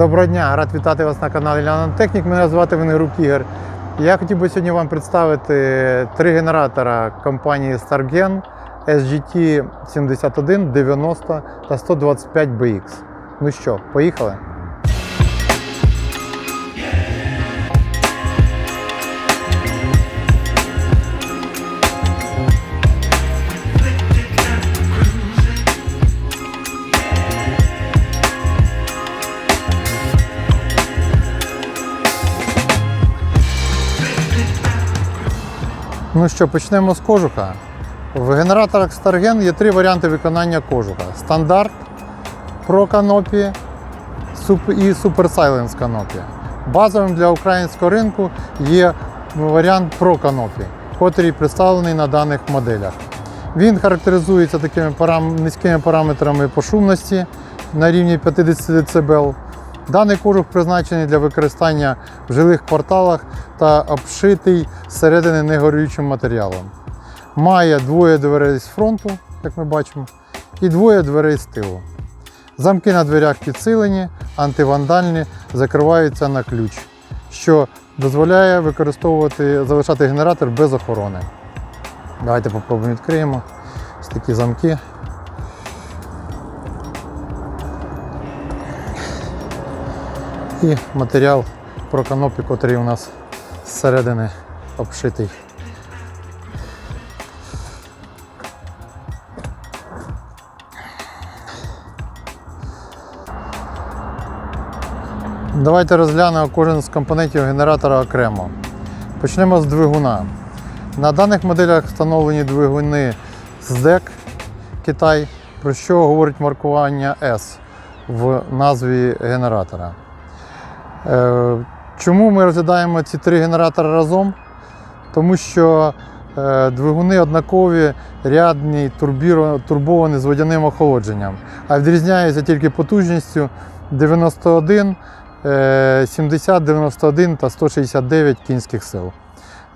Доброго дня, рад вітати вас на каналі Лянотехнік. Мене звати Венгрук Ігор. Я хотів би сьогодні вам представити три генератора компанії Stargen SGT 71, 90 та 125 BX. Ну що, поїхали? Ну що, почнемо з кожуха. В генераторах Stargen є три варіанти виконання кожуха: стандарт, Pro Canopy і Super Silence Canopy. Базовим для українського ринку є варіант Pro Canopy, котрий представлений на даних моделях. Він характеризується такими парам... низькими параметрами пошумності на рівні 50 дБ. Даний кожух призначений для використання в жилих кварталах та обшитий зсередини негорючим матеріалом. Має двоє дверей з фронту, як ми бачимо, і двоє дверей з тилу. Замки на дверях підсилені, антивандальні, закриваються на ключ, що дозволяє використовувати, залишати генератор без охорони. Давайте попробуємо відкриємо ось такі замки. І матеріал про канопі, котрий у нас зсередини обшитий. Давайте розглянемо кожен з компонентів генератора окремо. Почнемо з двигуна. На даних моделях встановлені двигуни з DEC Китай, про що говорить маркування S в назві генератора. Е, Чому ми розглядаємо ці три генератори разом? Тому що е, двигуни однакові, рядні, турбовані з водяним охолодженням, а відрізняються тільки потужністю 91, е, 70, 91 та 169 кінських сил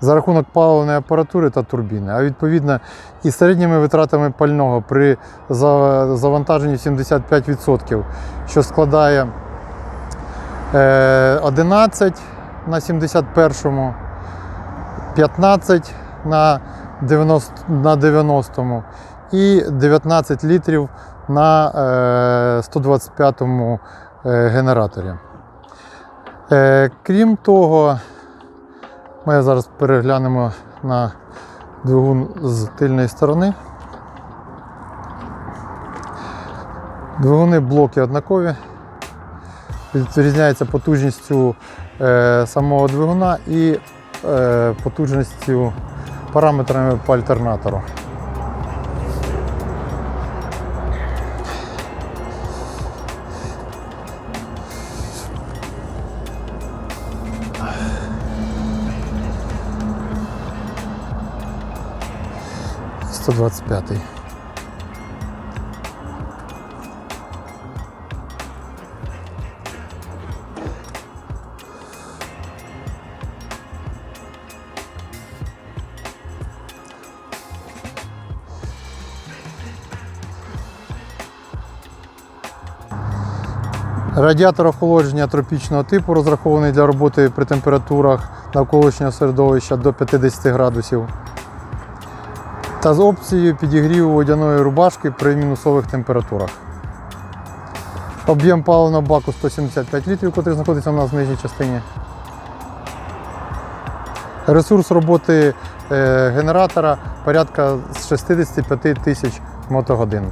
за рахунок паливної апаратури та турбіни, а відповідно і середніми витратами пального при завантаженні 75%, що складає 11 на 71-му, 15 на 90, на 90-му і 19 літрів на е, 125-му е, генераторі. Е, Крім того, ми зараз переглянемо на двигун з тильної сторони. Двигуни блоки однакові. Відрізняється потужністю е, самого двигуна і е, потужністю параметрами по альтернатору. Сто двадцять п'ятий. Радіатор охолодження тропічного типу розрахований для роботи при температурах навколишнього середовища до 50 градусів. Та з опцією підігріву водяної рубашки при мінусових температурах. Об'єм паливного баку 175 літрів, який знаходиться у нас в нижній частині. Ресурс роботи е, генератора порядка з 65 тисяч мотогодин.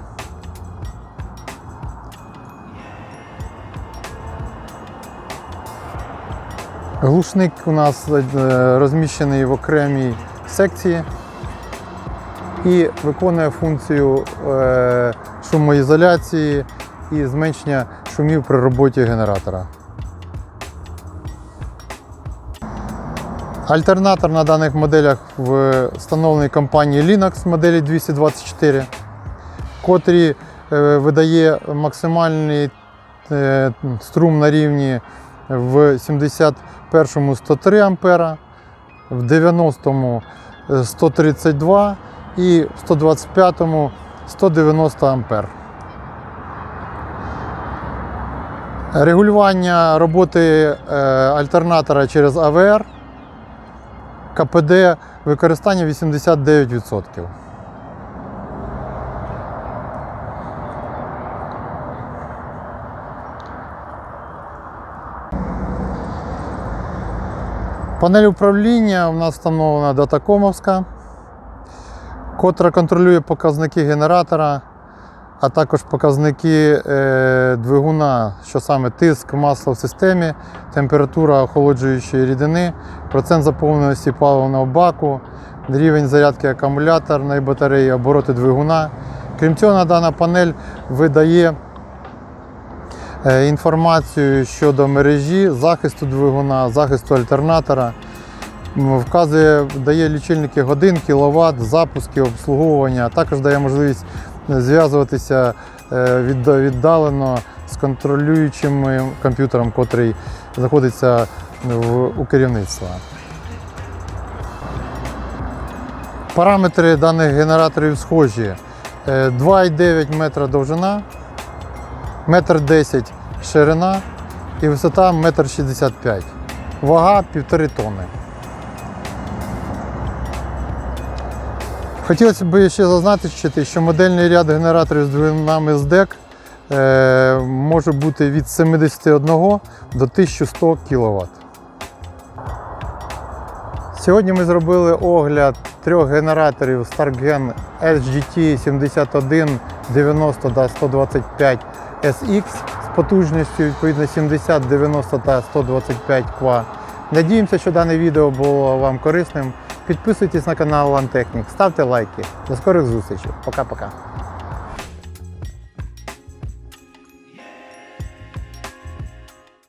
Глушник у нас е, розміщений в окремій секції і виконує функцію е, шумоізоляції і зменшення шумів при роботі генератора. Альтернатор на даних моделях встановлений компанією Linux моделі 224, котрий е, видає максимальний струм на рівні в 71-му 103 ампера, в 90-му е, 132 і в 125-му 190 ампер. Регулювання роботи е, альтернатора через АВР. КПД використання 89%. Панель управління у нас встановлена датакомовська, котра контролює показники генератора, а також показники е, двигуна, що саме тиск масла в системі, температура охолоджуючої рідини, процент заповненості паливного баку, рівень зарядки акумуляторної батареї, обороти двигуна. Крім цього, дана панель видає інформацію щодо мережі, захисту двигуна, захисту альтернатора. Вказує, дає лічильники годин, кіловат, запуски, обслуговування, а також дає можливість е, зв'язуватися е, віддалено з контролюючим е, комп'ютером, котрий знаходиться у керівництва. Параметри даних генераторів схожі. Е, 2,9 метра довжина, 1,10 м ширина і висота 1,65 м. Вага 1,5 тонни. Хотілося б ще зазначити, що модельний ряд генераторів з двигунами з ДЕК е, може бути від 71 до 1100 кВт. Сьогодні ми зробили огляд трьох генераторів Stargen SGT 71 90 та 125 SX з потужністю відповідно 70, 90 та 125 кВт. Надіємося, що дане відео було вам корисним. Підписуйтесь на канал Лантехнік, ставте лайки. До скорих зустрічей. Пока-пока.